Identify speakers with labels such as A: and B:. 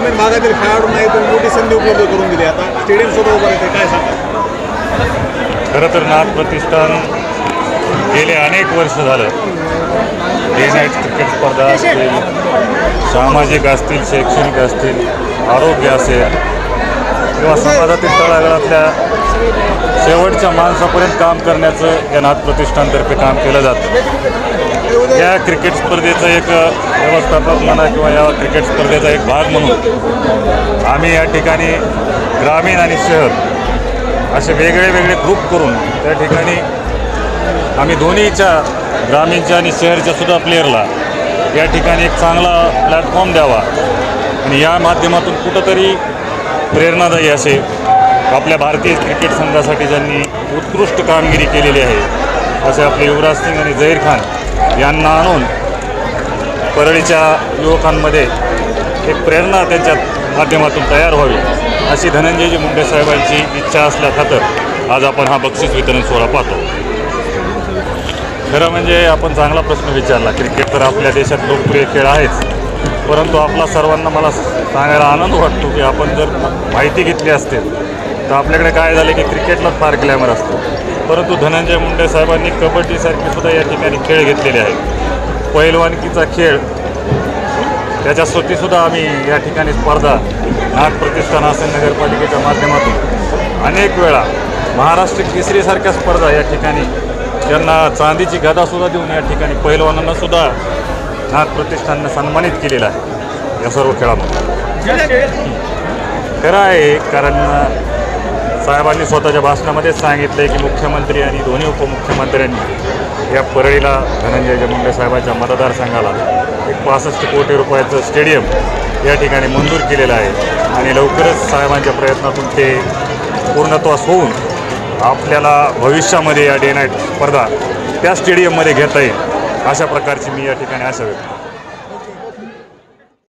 A: ग्रामीण भागातील खेळाडूंना तर मोठी संधी उपलब्ध करून दिली. आता स्टेडियम सुद्धा उभं राहते काय सांगा
B: खरं तर नाथ प्रतिष्ठान गेले अनेक वर्ष झालं. डे नाईट क्रिकेट स्पर्धा असतील सामाजिक असतील शैक्षणिक असतील आरोग्य असेल किंवा समाजातील तळागाळातल्या शेवटच्या माणसापर्यंत काम करण्याचं या नाथ प्रतिष्ठानतर्फे काम केलं जातं. या क्रिकेट स्पर्धेचं एक व्यवस्थापक म्हणा किंवा या क्रिकेट स्पर्धेचा एक भाग म्हणून आम्ही या ठिकाणी ग्रामीण आणि शहर असे वेगळे वेगळे ग्रुप करून त्या ठिकाणी आम्ही दोन्हीच्या ग्रामीणच्या आणि शहरच्या सुद्धा प्लेअरला या ठिकाणी एक चांगला प्लॅटफॉर्म द्यावा. आणि या माध्यमातून कुठंतरी प्रेरणादायी असे आपल्या भारतीय क्रिकेट संघासाठी ज्यांनी उत्कृष्ट कामगिरी केलेली आहे असे आपले युवराज सिंग आणि झहीर खान यांना आणून परळीच्या युवकांमध्ये एक प्रेरणा त्यांच्या माध्यमातून तयार व्हावी अशी धनंजयजी मुंडे साहेबांची इच्छा असल्या खातर आज आपण हा बक्षीस वितरण सोहळा पाहतो. खरं म्हणजे आपण चांगला प्रश्न विचारला क्रिकेट तर आपल्या देशात लोकप्रिय खेळ आहेच परंतु आपला सर्वांना मला सांगायला आनंद वाटतो की आपण जर माहिती घेतली असते तर आपल्याकडे काय झालं की क्रिकेटलाच फार ग्लॅमर असतो. परंतु धनंजय मुंडे साहेबांनी कबड्डीसारखे सुद्धा या ठिकाणी खेळ घेतलेले आहेत पहिलवानकीचा खेळ. त्याच्या सुद्धा आम्ही या ठिकाणी स्पर्धा नाथ प्रतिष्ठान असेल नगरपालिकेच्या माध्यमातून. अनेक वेळा महाराष्ट्र केसरीसारख्या स्पर्धा या ठिकाणी त्यांना चांदीची गदासुद्धा देऊन या ठिकाणी पहिलवानांना सुद्धा नाथ प्रतिष्ठाननं सन्मानित केलेलं आहे. या सर्व खेळामध्ये. खरं आहे कारण साहेबांनी स्वतःच्या भाषणामध्येच सांगितलं आहे की मुख्यमंत्री आणि दोन्ही उपमुख्यमंत्र्यांनी या परळीला धनंजय मुंडे साहेबांच्या मतदारसंघाला एक पासष्ट कोटी रुपयाचं स्टेडियम या ठिकाणी मंजूर केलेलं आहे. आणि लवकरच साहेबांच्या प्रयत्नातून ते पूर्णत्वास होऊन आपल्याला भविष्यामध्ये या डे नाईट स्पर्धा त्या स्टेडियममध्ये घेता येईल. अशा प्रकारची मी या ठिकाणी आशा व्यक्त